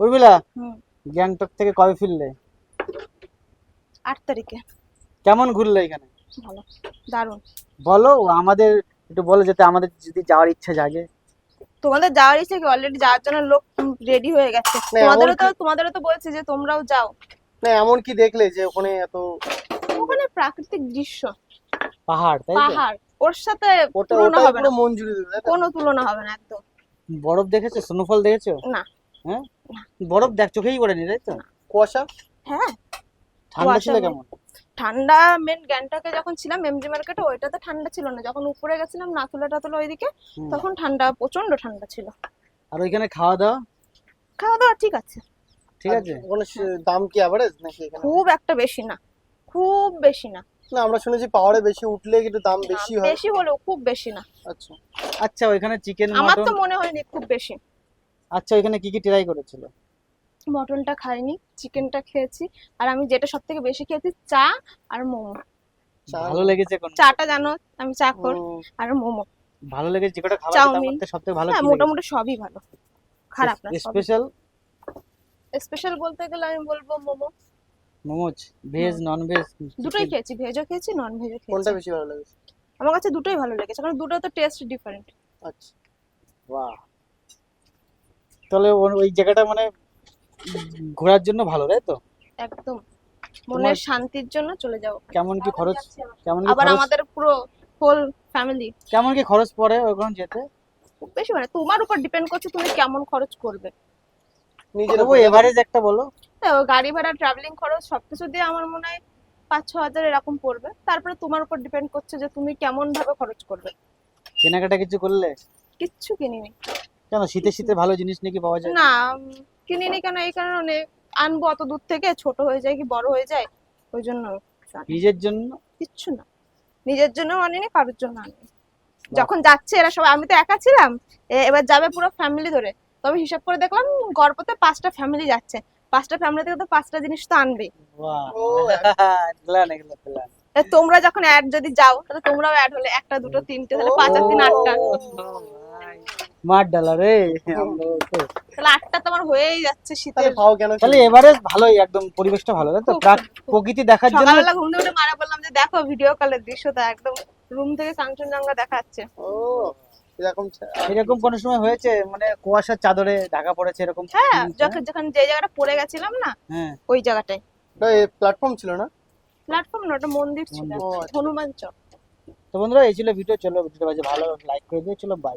উর্মিলা গ্যাংটক থেকে কবে ফিরলে? আট তারিখে। কেমন ঘুরলে এখানে? ভালো দারুণ। বলো আমাদের একটু বলো যাতে আমাদের যদি যাওয়ার ইচ্ছা জাগে। তোমাদের যাওয়ার ইচ্ছে কি? অলরেডি যাওয়ার জন্য লোক রেডি হয়ে গেছে। তোমাদেরও তো তোমাদেরও তো বলছি যে তোমরাও যাও। না এমন কি দেখলে যে ওখানে এত ওখানে প্রাকৃতিক দৃশ্য। পাহাড় তাই পাহাড়। ওর সাথে তুলনা হবে না। দিল কোনো তুলনা হবে না একদম। বরফ দেখেছ? স্নোফল দেখেছ? না। হ্যাঁ? বরফ দেখ চোখেই পড়েনি তাই তো? কুয়াশা? হ্যাঁ। ঠান্ডা ছিল কেমন? ঠান্ডা মেন গ্যাংটকে যখন ছিলাম এমজি মার্কেটে ওইটাতে ঠান্ডা ছিল না। যখন উপরে গেছিলাম নাথুলা টাতুলা ওইদিকে তখন ঠান্ডা প্রচণ্ড ঠান্ডা ছিল। আর ওইখানে খাওয়া দাওয়া খাওয়া দাওয়া ঠিক আছে? ঠিক আছে ওখানে দাম কি অ্যাভারেজ নাকি এখানে? খুব একটা বেশি না। খুব বেশি না। না আমরা শুনেছি পাহাড়ে বেশি উঠলে একটু দাম বেশি হয়। বেশি হলেও খুব বেশি না। আচ্ছা। আচ্ছা ওইখানে চিকেন আমার তো মটন মনে হয়নি খুব বেশি। আচ্ছা ওইখানে কি কি ট্রাই করেছিল? মটনটা খাইনি চিকেনটা খেয়েছি আর আমি যেটা সব থেকে বেশি খেয়েছি চা আর মোমো। ভালো লেগেছে কোন চাটা জানো আমি চা কর আর মোমো। ভালো লেগেছে যে কটা খাবার। তার সবথেকে ভালো হ্যাঁ মোটামুটি সবই ভালো। খারাপ না স্পেশাল? স্পেশাল বলতে গেলে আমি বলব momo. Momos veg non veg দুটোই খেয়েছি ভেজও খেয়েছি নন ভেজও খেয়েছি। কোনটা বেশি ভালো লেগেছে? আমার কাছে দুটোই ভালো লেগেছে কারণ দুটো তো টেস্ট ডিফারেন্ট আচ্ছা। বাহ। তাহলে ওই জায়গাটা মানে ঘোরার জন্য ভালো তাই তো? একদম। মনের শান্তির জন্য চলে যাও। কেমন কি খরচ কেমন কি আবার আমাদের পুরো হোল ফ্যামিলি কেমন কি খরচ পড়ে ওখানে যেতে? খুব বেশি মানে তোমার উপর ডিপেন্ড করছে তুমি কেমন খরচ করবে। নিজের তবু এভারেজ একটা বলো। তো গাড়ি ভাড়া ট্রাভেলিং খরচ সবকিছু দিয়ে আমার মনে হয় পাঁচ ছ হাজার এরকম পড়বে। তারপরে তোমার উপর ডিপেন্ড করছে যে তুমি কেমন ভাবে খরচ করবে। কেনাকাটা কিছু করলে? কিচ্ছু কিনিনি। কেন? শীতে শীতে ভালো জিনিস নাকি পাওয়া যায়? না কিনিনি কেন? এই কারণে আনব অত দূর থেকে ছোট হয়ে যায় কি বড় হয়ে যায়? ওই জন্য নিজের জন্য? কিচ্ছু না। নিজের জন্য আনিনি কারোর জন্য আনিনি। যখন যাচ্ছে এরা সবাই আমি তো একা ছিলাম এবার যাবে পুরো ফ্যামিলি ধরে। তবে হিসাব করে দেখলাম গর্বতে পাঁচটা ফ্যামিলি যাচ্ছে। পাঁচটা ফ্যামিলি থেকে তো পাঁচটা জিনিস তো তা তোমরা যখন অ্যাড যদি যাও তাহলে তোমরাও অ্যাড হলে একটা দুটো তিনটে তাহলে পাঁচ আর তিন আটটা। মার ডালা রে। তাহলে আটটা তোমার হয়েই যাচ্ছে শীতের। পাও কেন তাহলে এভারেজ ভালোই একদম পরিবেশটা ভালো তাই তো? প্রকৃতি দেখার জন্য সকালবেলা ঘুম থেকে মারা বললাম যে দেখো ভিডিও কলের দৃশ্যটা একদম রুম থেকে কাঞ্চনজঙ্ঘা দেখা যাচ্ছে ও এরকম এরকম কোন সময় হয়েছে? মানে কুয়াশার চাদরে ঢাকা পড়েছে এরকম হ্যাঁ যখন যখন যে জায়গাটা পড়ে গেছিলাম না হ্যাঁ। ওই জায়গাটায়। প্ল্যাটফর্ম ছিল না? প্ল্যাটফর্ম না ওটা মন্দির ছিল। আচ্ছা। হনুমান চক। তো বন্ধুরা এই ছিল ভিডিও চলো ভিডিওটা ভালো লাইক করে দিও চলো বাই